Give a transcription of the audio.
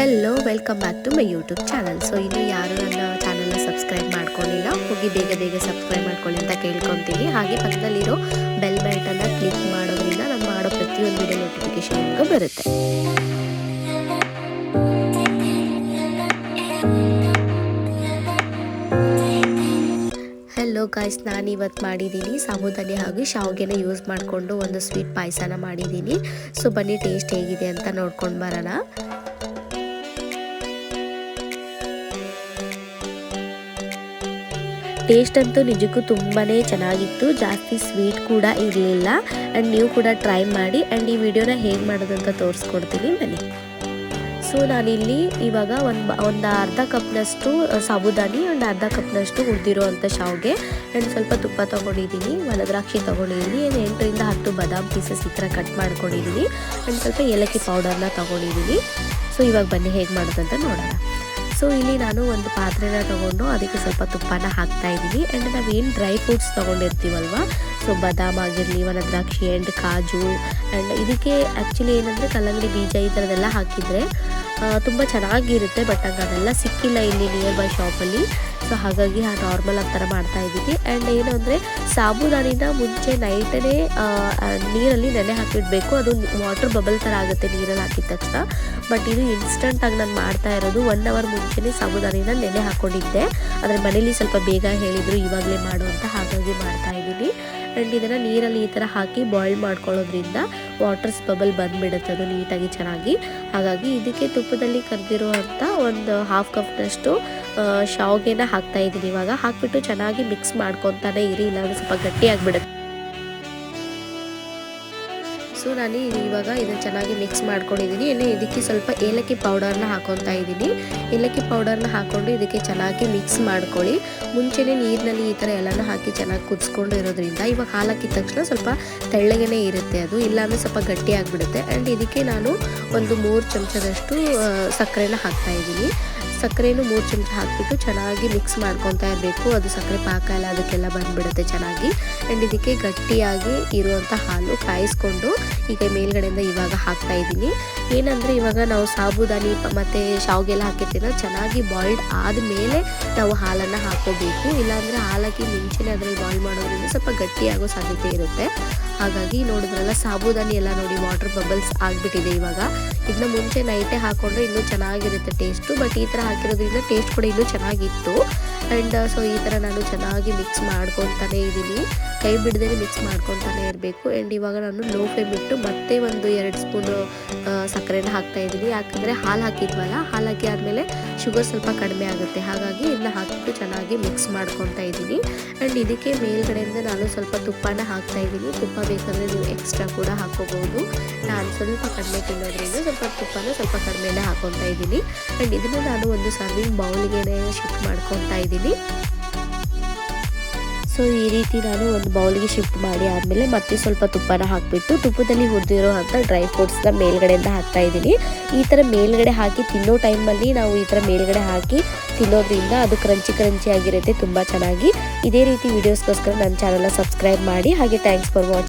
Welcome back to my YouTube channel so ಇನ್ನು ಯಾರು ನನ್ನ ಚಾನಲ್ನ ಸಬ್ಸ್ಕ್ರೈಬ್ ಮಾಡ್ಕೊಂಡಿಲ್ಲ, ಹೋಗಿ ಬೇಗ ಬೇಗ ಸಬ್ಸ್ಕ್ರೈಬ್ ಮಾಡ್ಕೊಳ್ಳಿ ಅಂತ ಕೇಳ್ಕೊತೀನಿ. ಹಾಗೆ ಪಕ್ಕದಲ್ಲಿರೋ ಬೆಲ್ ಬೈಟನ್ನು ಕ್ಲಿಕ್ ಮಾಡೋದ್ರಿಂದ ನಾನು ಮಾಡೋ ಪ್ರತಿಯೊಂದು ವಿಡಿಯೋ ನೋಟಿಫಿಕೇಶನ್ ನಿಮಗೆ ಬರುತ್ತೆ. ಹಲೋ ಗಾಯ್ಸ್ ನಾನು ಇವತ್ತು ಮಾಡಿದ್ದೀನಿ ಸಾಬುದಾನಿ ಹಾಗೂ ಶಾವಿಗೆನ ಯೂಸ್ ಮಾಡಿಕೊಂಡು ಒಂದು ಸ್ವೀಟ್ ಪಾಯಸನ ಮಾಡಿದ್ದೀನಿ. ಸೊ ಬನ್ನಿ ಟೇಸ್ಟ್ ಹೇಗಿದೆ ಅಂತ ನೋಡ್ಕೊಂಡು ಬರೋಣ. ಟೇಸ್ಟ್ ಅಂತೂ ನಿಜಕ್ಕೂ ತುಂಬಾ ಚೆನ್ನಾಗಿತ್ತು. ಜಾಸ್ತಿ ಸ್ವೀಟ್ ಕೂಡ ಇರಲಿಲ್ಲ. ಆ್ಯಂಡ್ ನೀವು ಕೂಡ ಟ್ರೈ ಮಾಡಿ ಆ್ಯಂಡ್ ಈ ವಿಡಿಯೋನ ಹೇಗೆ ಮಾಡೋದು ಅಂತ ತೋರಿಸ್ಕೊಡ್ತೀನಿ ಬನ್ನಿ. ಸೊ ನಾನಿಲ್ಲಿ ಇವಾಗ ಒಂದು ಒಂದು ಅರ್ಧ ಕಪ್ನಷ್ಟು ಸಾಬುದಾನಿ ಒಂದು ಅರ್ಧ ಕಪ್ನಷ್ಟು ಹುರಿದಿರೋ ಅಂಥ ಶಾವ್ಗೆ. ಆ್ಯಂಡ್ ಸ್ವಲ್ಪ ತುಪ್ಪ ತೊಗೊಂಡಿದ್ದೀನಿ, ಒಣದ್ರಾಕ್ಷಿ ತೊಗೊಂಡಿದ್ದೀನಿ ಏನು ಎಂಟರಿಂದ ಹತ್ತು ಬಾದಾಮ್ ಪೀಸಸ್ ಈ ಥರ ಕಟ್ ಮಾಡ್ಕೊಂಡಿದ್ದೀನಿ. ಆ್ಯಂಡ್ ಸ್ವಲ್ಪ ಏಲಕ್ಕಿ ಪೌಡರ್ನ ತೊಗೊಂಡಿದ್ದೀನಿ. ಸೊ ಇವಾಗ ಬನ್ನಿ ಹೇಗೆ ಮಾಡೋದಂತ ನೋಡೋಣ. ಸೊ ಇಲ್ಲಿ ನಾನು ಒಂದು ಪಾತ್ರೆನ ತಗೊಂಡು ಅದಕ್ಕೆ ಸ್ವಲ್ಪ ತುಪ್ಪನ ಹಾಕ್ತಾ ಇದ್ದೀನಿ. ಆ್ಯಂಡ್ ನಾವೇನು ಡ್ರೈ ಫ್ರೂಟ್ಸ್ ತೊಗೊಂಡಿರ್ತೀವಲ್ವ? ಸೊ ಬಾದಾಮ್ ಆಗಿರಲಿ ದ್ರಾಕ್ಷಿ ಆ್ಯಂಡ್ ಕಾಜು ಆ್ಯಂಡ್ ಇದಕ್ಕೆ ಆ್ಯಕ್ಚುಲಿ ಏನಂದರೆ ಕಲ್ಲಂಗಡಿ ಬೀಜ ಈ ಥರದ್ದೆಲ್ಲ ಹಾಕಿದರೆ ತುಂಬ ಚೆನ್ನಾಗಿರುತ್ತೆ. ಬಟ್ ಹಂಗೆ ಅದೆಲ್ಲ ಸಿಕ್ಕಿಲ್ಲ ಇಲ್ಲಿ ನಿಯರ್ ಬೈ ಶಾಪಲ್ಲಿ ಸೊ ಹಾಗಾಗಿ ಆ ನಾರ್ಮಲ್ ಆ ಥರ ಮಾಡ್ತಾ ಇದ್ದೀನಿ ಆ್ಯಂಡ್ ಏನು ಅಂದರೆ, ಸಾಬುದಾನಿನ ಮುಂಚೆ ನೈಟೇ ನೀರಲ್ಲಿ ನೆನೆ ಹಾಕಿಡಬೇಕು. ಅದು ವಾಟರ್ ಬಬಲ್ ಥರ ಆಗುತ್ತೆ ನೀರಲ್ಲಿ ಹಾಕಿದ ತಕ್ಷಣ. ಬಟ್ ಇದು ಇನ್ಸ್ಟಂಟಾಗಿ ನಾನು ಮಾಡ್ತಾ ಇರೋದು. ಒನ್ ಅವರ್ ಮುಂಚೆನೇ ಸಾಬುದಾನಿನ ನೆನೆ ಹಾಕ್ಕೊಂಡಿದ್ದೆ ಆದರೆ ಮನೇಲಿ ಸ್ವಲ್ಪ ಬೇಗ ಹೇಳಿದರು, ಇವಾಗಲೇ ಮಾಡು ಅಂತ ಹಾಗಾಗಿ ಮಾಡ್ತಾ ಇದ್ದೀನಿ. ಆ್ಯಂಡ್ ಇದನ್ನು ನೀರಲ್ಲಿ ಈ ಥರ ಹಾಕಿ ಬಾಯ್ಲ್ ಮಾಡ್ಕೊಳ್ಳೋದ್ರಿಂದ ವಾಟರ್ಸ್ ಬಬಲ್ ಬಂದುಬಿಡುತ್ತೆ. ಅದು ನೀಟಾಗಿ ಚೆನ್ನಾಗಿ. ಹಾಗಾಗಿ ಇದಕ್ಕೆ ತುಪ್ಪದಲ್ಲಿ ಕರೆದಿರುವಂಥ ಒಂದು ಹಾಫ್ ಕಪ್ನಷ್ಟು ಶಾವ್ಗೆನ ಹಾಕ್ತಾ ಇದ್ದೀನಿ. ಇವಾಗ ಹಾಕ್ಬಿಟ್ಟು ಚೆನ್ನಾಗಿ ಮಿಕ್ಸ್ ಮಾಡ್ಕೊತಾನೆ ಇರಿ, ಇಲ್ಲಾಂದ್ರೆ ಸ್ವಲ್ಪ ಗಟ್ಟಿ ಆಗಿಬಿಡುತ್ತೆ. ಸೊ ನಾನು ಇವಾಗ ಇದನ್ನು ಚೆನ್ನಾಗಿ ಮಿಕ್ಸ್ ಮಾಡ್ಕೊಂಡಿದ್ದೀನಿ. ಇನ್ನು ಇದಕ್ಕೆ ಸ್ವಲ್ಪ ಏಲಕ್ಕಿ ಪೌಡರ್ನ ಹಾಕೊತಾ ಇದ್ದೀನಿ. ಏಲಕ್ಕಿ ಪೌಡರ್ನ ಹಾಕ್ಕೊಂಡು ಇದಕ್ಕೆ ಚೆನ್ನಾಗಿ ಮಿಕ್ಸ್ ಮಾಡ್ಕೊಳ್ಳಿ. ಮುಂಚೆನೇ ನೀರಿನಲ್ಲಿ ಈ ಥರ ಎಲ್ಲನೂ ಹಾಕಿ ಚೆನ್ನಾಗಿ ಕುದಿಸ್ಕೊಂಡು ಇರೋದ್ರಿಂದ ಇವಾಗ ಹಾಲಾಕಿದ ತಕ್ಷಣ ಸ್ವಲ್ಪ ತೆಳ್ಳಗೇ ಇರುತ್ತೆ ಅದು. ಇಲ್ಲಾಂದರೆ ಸ್ವಲ್ಪ ಗಟ್ಟಿ ಆಗಿಬಿಡುತ್ತೆ. ಆ್ಯಂಡ್ ಇದಕ್ಕೆ ನಾನು ಒಂದು ಮೂರು ಚಮಚದಷ್ಟು ಸಕ್ಕರೆನ ಹಾಕ್ತಾ ಇದ್ದೀನಿ. ಸಕ್ಕರೆನೂ ಮೂರು ಚಮಚ ಹಾಕಿಬಿಟ್ಟು ಚೆನ್ನಾಗಿ ಮಿಕ್ಸ್ ಮಾಡ್ಕೊತಾ ಇರಬೇಕು. ಅದು ಸಕ್ಕರೆ ಪಾಕ ಎಲ್ಲ ಅದಕ್ಕೆಲ್ಲ ಬಂದುಬಿಡುತ್ತೆ ಚೆನ್ನಾಗಿ. ಆ್ಯಂಡ್ ಇದಕ್ಕೆ ಗಟ್ಟಿಯಾಗಿ ಇರುವಂಥ ಹಾಲು ಕಾಯಿಸ್ಕೊಂಡು ಈಗ ಮೇಲ್ಗಡೆಯಿಂದ ಇವಾಗ ಹಾಕ್ತಾ ಇದ್ದೀನಿ. ಏನಂದರೆ ಇವಾಗ ನಾವು ಸಾಬುದಾನಿ ಮತ್ತು ಶಾವ್ಗೆಲ್ಲ ಹಾಕಿರ್ತೀನ ಚೆನ್ನಾಗಿ ಬಾಯ್ಲ್ಡ್ ಆದಮೇಲೆ ನಾವು ಹಾಲನ್ನು ಹಾಕೋಬೇಕು ಇಲ್ಲಾಂದರೆ ಹಾಲಾಕಿ ಮುಂಚೆನೇ ಅದರಲ್ಲಿ ಬಾಯ್ಲ್ ಮಾಡೋದ್ರಿಂದ ಸ್ವಲ್ಪ ಗಟ್ಟಿಯಾಗೋ ಸಾಧ್ಯತೆ ಇರುತ್ತೆ. ಹಾಗಾಗಿ ನೋಡಿದ್ರಲ್ಲ ಸಾಬೂದಾನಿ ಎಲ್ಲ ನೋಡಿ ವಾಟರ್ ಬಬಲ್ಸ್ ಆಗಿಬಿಟ್ಟಿದೆ ಇವಾಗ. ಇದನ್ನ ಮುಂಚೆ ನೈಟೇ ಹಾಕೊಂಡ್ರೆ ಇನ್ನೂ ಚೆನ್ನಾಗಿರುತ್ತೆ ಟೇಸ್ಟು ಬಟ್ ಈ ಥರ ಹಾಕಿರೋದ್ರಿಂದ ಟೇಸ್ಟ್ ಕೂಡ ಇನ್ನೂ ಚೆನ್ನಾಗಿತ್ತು. ಆ್ಯಂಡ್ ಸೊ ಈ ಥರ ನಾನು ಚೆನ್ನಾಗಿ ಮಿಕ್ಸ್ ಮಾಡ್ಕೊತಾನೆ ಇದ್ದೀನಿ. ಕೈ ಬಿಡದೇ ಮಿಕ್ಸ್ ಮಾಡ್ಕೊತಾನೆ ಇರಬೇಕು. ಆ್ಯಂಡ್ ಇವಾಗ ನಾನು ಲೋ ಫ್ಲೇಮ್ ಇಟ್ಟು ಮತ್ತೆ ಒಂದು ಎರಡು ಸ್ಪೂನು ಸಕ್ಕರೆನ ಹಾಕ್ತಾ ಇದ್ದೀನಿ. ಯಾಕಂದರೆ ಹಾಲು ಹಾಕಿದ್ವಲ್ಲ, ಹಾಲು ಹಾಕಿ ಆದಮೇಲೆ ಶುಗರ್ ಸ್ವಲ್ಪ ಕಡಿಮೆ ಆಗುತ್ತೆ. ಹಾಗಾಗಿ ಇದನ್ನ ಹಾಕಿಬಿಟ್ಟು ಚೆನ್ನಾಗಿ ಮಿಕ್ಸ್ ಮಾಡ್ಕೊತಾ ಇದ್ದೀನಿ. ಆ್ಯಂಡ್ ಇದಕ್ಕೆ ಮೇಲ್ಗಡೆಯಿಂದ ನಾನು ಸ್ವಲ್ಪ ತುಪ್ಪನ ಹಾಕ್ತಾ ಇದ್ದೀನಿ. ತುಪ್ಪ ಬೇಕಂದರೆ ನೀವು ಎಕ್ಸ್ಟ್ರಾ ಕೂಡ ಹಾಕೋಬಹುದು ನಾನು ಸ್ವಲ್ಪ ಕಡಿಮೆ ತಿನ್ನೋದ್ರಿಂದ ಸ್ವಲ್ಪ ತುಪ್ಪನ ಸ್ವಲ್ಪ ಕಡಿಮೆನೇ ಹಾಕೊತಾ ಇದ್ದೀನಿ. ಆ್ಯಂಡ್ ಇದನ್ನು ನಾನು ಒಂದು ಸರ್ವಿಂಗ್ ಬೌಲ್ಗೆ ಶಿಫ್ಟ್ ಮಾಡ್ಕೊತಾ ಇದ್ದೀನಿ. ಸೊ ಈ ರೀತಿ ನಾನು ಒಂದು ಬೌಲ್ಗೆ ಶಿಫ್ಟ್ ಮಾಡಿ ಆದಮೇಲೆ ಮತ್ತೆ ಸ್ವಲ್ಪ ತುಪ್ಪನ ಹಾಕಿಬಿಟ್ಟು ತುಪ್ಪದಲ್ಲಿ ಹುರಿದಿರೋ ಅಂತ ಡ್ರೈ ಫ್ರೂಟ್ಸ್ನ ಮೇಲ್ಗಡೆಯಿಂದ ಹಾಕ್ತಾ ಇದ್ದೀನಿ. ಈ ಥರ ಮೇಲ್ಗಡೆ ಹಾಕಿ ತಿನ್ನೋ ಟೈಮಲ್ಲಿ ನಾವು ಈ ಥರ ಮೇಲ್ಗಡೆ ಹಾಕಿ ತಿನ್ನೋದ್ರಿಂದ ಅದು ಕ್ರಂಚಿ ಕ್ರಂಚಿ ಆಗಿರುತ್ತೆ, ತುಂಬ ಚೆನ್ನಾಗಿ. ಇದೇ ರೀತಿ ವೀಡಿಯೋಸ್ಗೋಸ್ಕರ ನನ್ನ ಚಾನಲ್ನ ಸಬ್ಸ್ಕ್ರೈಬ್ ಮಾಡಿ. ಹಾಗೆ ಥ್ಯಾಂಕ್ಸ್ ಫಾರ್ ವಾಚಿಂಗ್